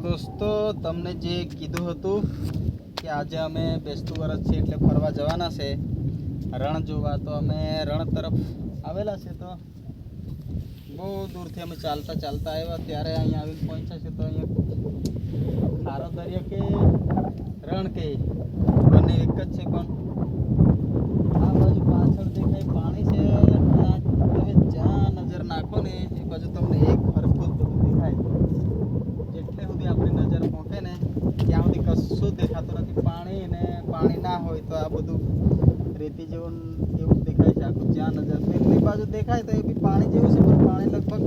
દોસ્તો, તમને જે કીધું હતું કે આજે અમે બેસતું વરસ છે એટલે ફરવા જવાના છે, રણ જોવા, તો અમે રણ તરફ આવેલા છે તો બહુ દૂરથી અમે ચાલતા ચાલતા આવ્યા, ત્યારે અહીંયા આવીને પહોંચ્યા છે તો અહીંયા ખારો દરિયો કે રણ કે? બંને એક જ છે પણ આ બાજુ પાછળ દેખાય પાણી છે અને આ તમે જ્યાં નજર નાખો ને એ બાજુ તમને એક હરખું જ બધું દેખાય જેટલે સુધી આપણી નજર પહોંચે ને ત્યાં સુધી કશું દેખાતું નથી? પાણી ને પાણી ના હોય તો આ બધું રેતી જેવું એવું દેખાય છે. આખું જ્યાં નજર પેલી બાજુ દેખાય તો એ બી પાણી જેવું છે, પણ પાણી લગભગ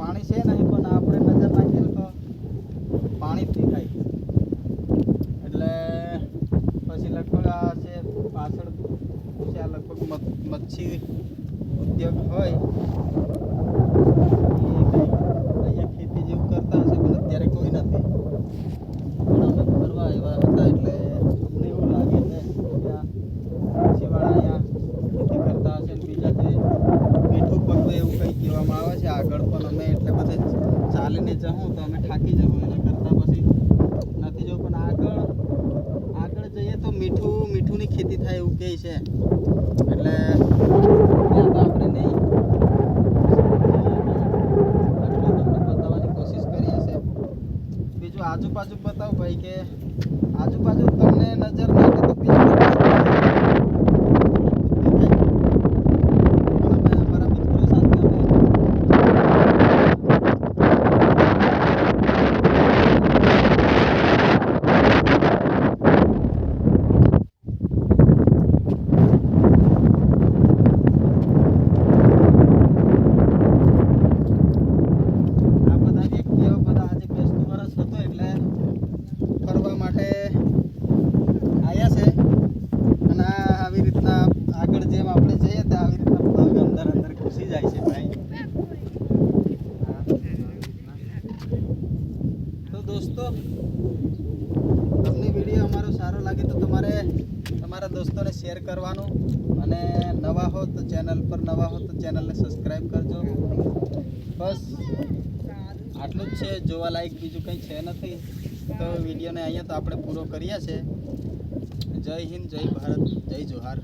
પાણી છે નહીં, પણ આપણે નજર નાખીએ ને તો પાણી જ દેખાય. એટલે પછી લગભગ આ છે પાછળ છે આ લગભગ મચ્છી ઉદ્યોગ હોય એ કંઈક અહીંયા ખેતી જેવું કરતા હશે પણ અત્યારે કોઈ નથી પણ અમે ફરવા આવ્યા હતા એટલે અમને એવું લાગે છે કે આ મચ્છીવાળા અહીંયા ખેતી કરતા હશે ને બીજા જે મીઠું પકવે એવું કંઈ કહેવામાં આવે છે આગળ પણ અમે એટલે બધે ચાલીને જવું તો અમે થાકી જવું, એના કરતાં પછી નથી જવું. પણ આગળ આગળ જઈએ તો મીઠું, મીઠુંની ખેતી થાય એવું કહે છે. એટલે આપણે નહીં. બતાવવાની કોશિશ કરીએ છે બીજું આજુબાજુ બતાવો ભાઈ કે આજુબાજુ તમને નજર નાખે તો બીજું તો કાંઈ જ દેખાય. પણ અમે અમારા મિત્રો સાથે અમે આ બધા વ્યક્તિઓ બધા આજે બેસતું વરસ હતો એટલે ફરવા માટે આવ્યા છે અને આ આવી રીતના આગળ જેમ આપણે જઈએ તો આવી રીતના પગ અંદર અંદર જાય છે ભાઈ. તો દોસ્તો, તમને વીડિયો અમારો સારો લાગે તો તમારે તમારા દોસ્તોને શેર કરવાનું અને નવા હો તો ચેનલ પર નવા હો તો ચેનલને સબસ્ક્રાઈબ કરજો. બસ, આટલું જ છે. જોવાલાયક બીજું કંઈ છે નથી. તો વિડીયોને અહીંયા તો આપણે પૂરો કરીએ છીએ. જય હિન્દ, જય ભારત, જય જોહાર.